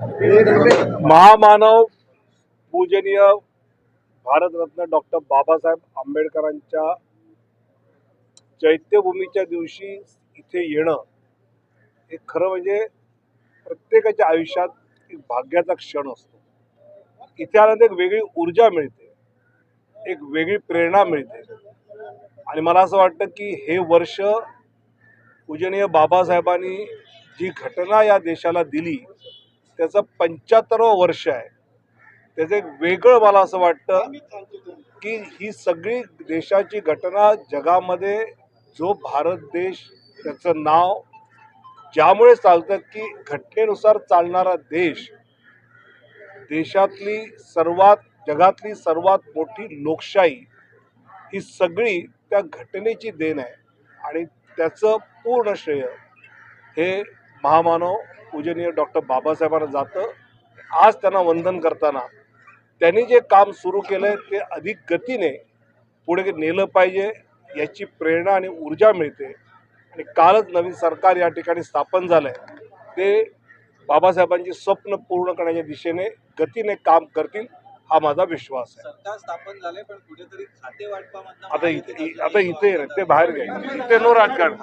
महामानव पूजनीय भारतरत्न डॉक्टर बाबासाहेब आंबेडकरांच्या चैत्यभूमीच्या दिवशी इथे येणं हे खरं म्हणजे प्रत्येकाच्या आयुष्यात एक भाग्याचा क्षण असतो. इथे आल्यानंतर एक वेगळी ऊर्जा मिळते एक वेगळी प्रेरणा मिळते. आणि मला असं वाटतं की हे वर्ष पूजनीय बाबासाहेबांनी जी घटना या देशाला दिली त्याचं पंच्याहत्तरावं वर्ष आहे. त्याचं एक वेगळं मला असं वाटतं की ही सगळी देशाची घटना जगामध्ये जो भारत देश त्याचं नाव ज्यामुळे चालतं की घटनेनुसार चालणारा देश देशातली सर्वात जगातली सर्वात मोठी लोकशाही ही सगळी त्या घटनेची देण आहे. आणि त्याचं पूर्ण श्रेय हे महामानव पूजनीय डॉक्टर बाबासाहेबांना जातं. आज त्यांना वंदन करताना त्यांनी जे काम सुरू केलं आहे ते अधिक गतीने पुढे नेलं पाहिजे याची प्रेरणा आणि ऊर्जा मिळते. आणि कालच नवीन सरकार या ठिकाणी स्थापन झालं आहे ते बाबासाहेबांची स्वप्न पूर्ण करण्याच्या दिशेने गतीने काम करतील हा माझा विश्वास आहे. सरकार स्थापन झाले पण कुठेतरी खाते वाटपामधनं आता इथे आता इथे ते बाहेर घ्यायचे इथे नो राजकारण.